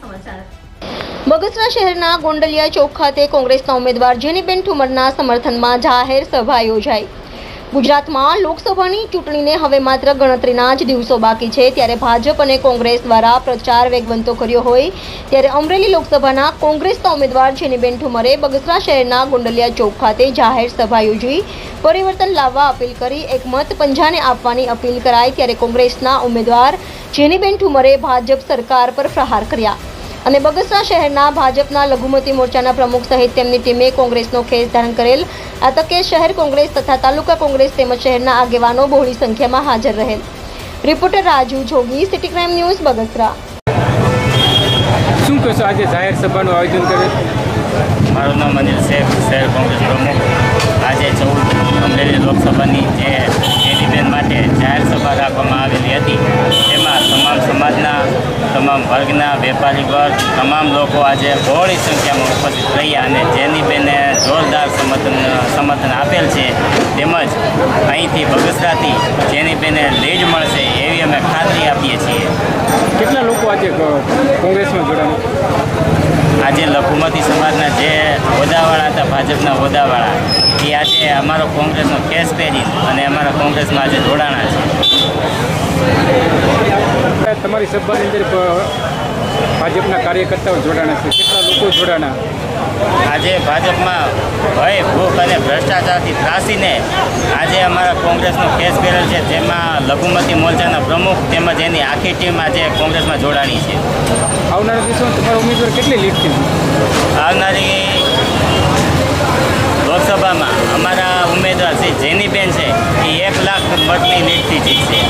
સમાચાર. બગસરા શહેરના ગોંડલિયા ચોક ખાતે કોંગ્રેસના ઉમેદવાર જેનીબેન ઠુમરના સમર્થનમાં જાહેર સભા યોજાઈ. ગુજરાતમાં લોકસભાની ચૂંટણીને હવે માત્ર ગણતરીના જ દિવસો બાકી છે. ત્યારે ભાજપ અને કોંગ્રેસ દ્વારા પ્રચાર વેગવંતો કર્યો હોય, ત્યારે અમરેલી લોકસભાના કોંગ્રેસના ઉમેદવાર જેનીબેન ઠુમરે બગસરા શહેરના ગુંડલિયા ચોક ખાતે જાહેર સભા યોજી, પરિવર્તન લાવવા અપીલ કરી, એક મત પંજાને આપવાની અપીલ કરાઈ, ત્યારે કોંગ્રેસના ઉમેદવાર જેનીબેન ઠુમરે ભાજપ સરકાર પર પ્રહાર કર્યા. અને બગસરા શહેરના ભાજપના લઘુમતી મોરચાના પ્રમુખ સહિત તેમની ટીમે કોંગ્રેસનો ખેસ ધારણ કરેલ. આ તકે શહેર કોંગ્રેસ તથા તાલુકા કોંગ્રેસ તેમજ શહેરના આગેવાનો બહોળી સંખ્યામાં હાજર રહેલ. Reporter Raju Jogi city crime news Bagasara. શું કહેશો આજે જાહેર સભાનું આયોજન કરે? મારું નામ અનિલ શેખ શહેર કોંગ્રેસ પ્રમુખ. આજે ચૌદ અમરેલી લોકસભાની જે કેન્ડિડેટ માટે જાહેર સભા હતી. એમાં તમામ સમાજના તમામ વર્ગના વેપારી વર્ગ તમામ લોકો આજે બહોળી સંખ્યામાં ઉપસ્થિત રહ્યા અને જેની બેને જોરદાર સમર્થન સમર્થન આપેલ છે. તેમજ અહીંથી બગસરાથી જેની બેને લીડ મળશે એવી અમે ખાતરી આપીએ છીએ. કેટલા લોકો આજે કોંગ્રેસમાં જોડાણા આજે લઘુમતી સમાજના જે હોદ્દાવાળા હતા ભાજપના હોદ્દાવાળા એ આજે અમારો કોંગ્રેસનો કેસ પહેરી અને અમારા કોંગ્રેસમાં આજે જોડાણા છે. તમારી સભાની અંદર ભાજપના કાર્યકર્તાઓ જોડાણા છે. કેટલા લોકો જોડાણા? આજે ભાજપમાં ભય ભૂખ અને ભ્રષ્ટાચારથી ત્રાસીને આજે અમારા કોંગ્રેસનો કેસ પહેરેલ છે જેમાં લઘુમતી મોરચાના પ્રમુખ તેમજ એની આખી ટીમ આજે કોંગ્રેસમાં જોડાણી છે. આવનારા દિવસોમાં તમારા ઉમેદવાર કેટલી લીડથી આવનારી લોકસભામાં અમારા ઉમેદવાર શ્રી જેનીબેન છે એ એક લાખ મતની લીડથી જીતશે.